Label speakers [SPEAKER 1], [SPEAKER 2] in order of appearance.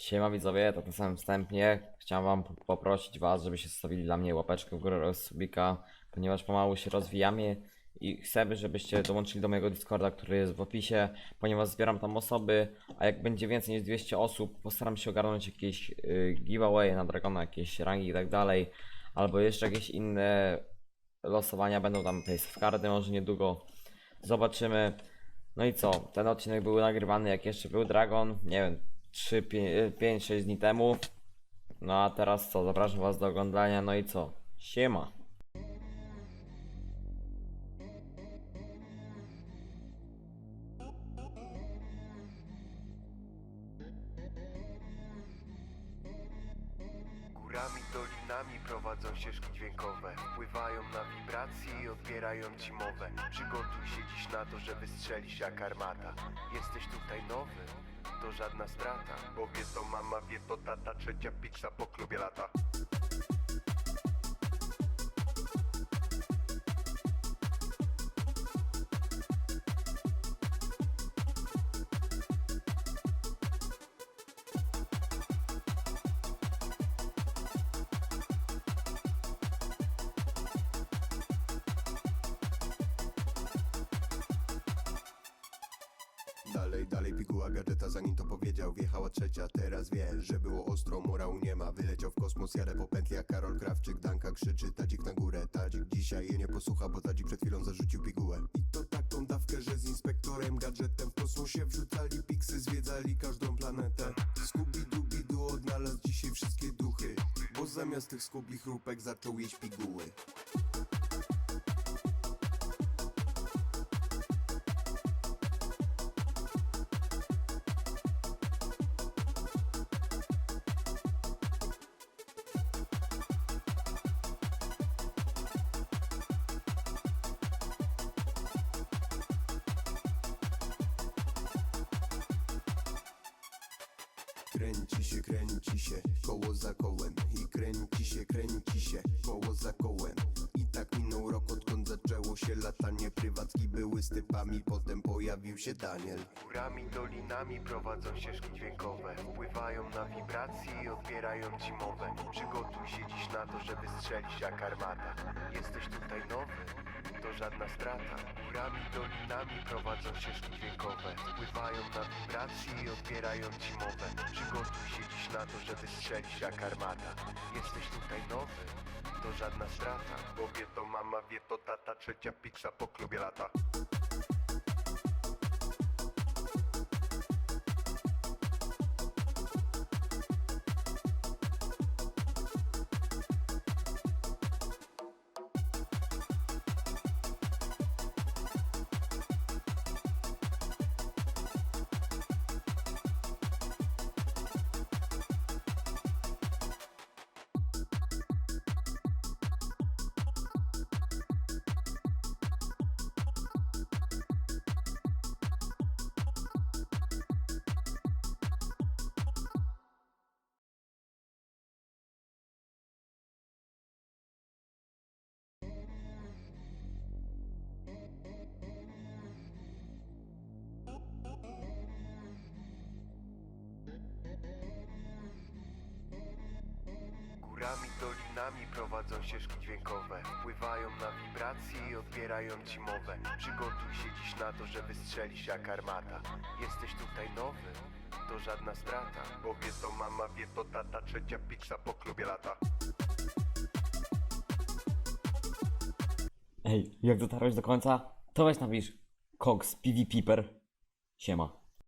[SPEAKER 1] Siema widzowie, to na samym wstępie chciałem wam po- poprosić was, żebyście zostawili dla mnie łapeczkę w górę oraz subika, ponieważ pomału się rozwijamy i chcę, żebyście dołączyli do mojego Discorda, który jest w opisie, ponieważ zbieram tam osoby, a jak będzie więcej niż 200 osób, postaram się ogarnąć jakieś y, giveaway na Dragona, jakieś rangi i tak dalej, albo jeszcze jakieś inne losowania, będą tam w karty może niedługo, zobaczymy. No i co? Ten odcinek był nagrywany jak jeszcze był Dragon, nie wiem, 3, 5, 6 dni temu. No a teraz co? Zapraszam Was do oglądania. No i co? Siema.
[SPEAKER 2] Górami, dolinami prowadzą ścieżki dźwiękowe. Wpływają na wibracje i odbierają ci mowę. Przygotuj się dziś na to, że wystrzelisz jak armata. Jesteś tutaj nowy, to żadna strata. Bo wie to mama, wie to tata, trzecia pizza po klubie lata
[SPEAKER 3] Dalej, dalej piguła gadżeta, zanim to powiedział. Wjechała trzecia, teraz wie, że było ostro. Morału nie ma, wyleciał w kosmos Jadę po pętli jak Karol Krawczyk Danka krzyczy, tadzik na górę. Tadzik dzisiaj jej nie posłucha, bo tadzik przed chwilą zarzucił pigułę. I to taką dawkę, że z inspektorem gadżetem W kosmosie wrzucali piksy, zwiedzali każdą planetę. Scooby-Dooby-Doo odnalazł dzisiaj wszystkie duchy Bo zamiast tych skubi chrupek zaczął jeść piguły Kręci się, kręci się, koło za kołem. I kręci się, kręci się, koło za kołem. I tak minął rok, odkąd zaczęło się latanie. Prywatki były z typami, potem pojawił się Daniel.
[SPEAKER 2] Górami, dolinami prowadzą ścieżki dźwiękowe na wibracje i odbierają ci mowę. Przygotuj się dziś na to, że wystrzelisz jak armata. Jesteś tutaj nowy, to żadna strata. Górami, dolinami prowadzą ścieżki dźwiękowe Wpływają na wibracje i odbierają ci mowę. Przygotuj się dziś na to, że wystrzelisz jak armata. Jesteś tutaj nowy, to żadna strata. Bo wie to mama, wie to tata, trzecia pizza po klubie lata Górami, dolinami prowadzą ścieżki dźwiękowe. Wpływają na wibracje i odbierają ci mowę. Przygotuj się dziś na to, że wystrzelisz jak armata. Jesteś tutaj nowy, to żadna strata. Bo wie to mama, wie to tata, trzecia pizza po klubie lata.
[SPEAKER 1] Ej, jak dotarłeś do końca, to weź napisz. Cox PvPeeper. Siema.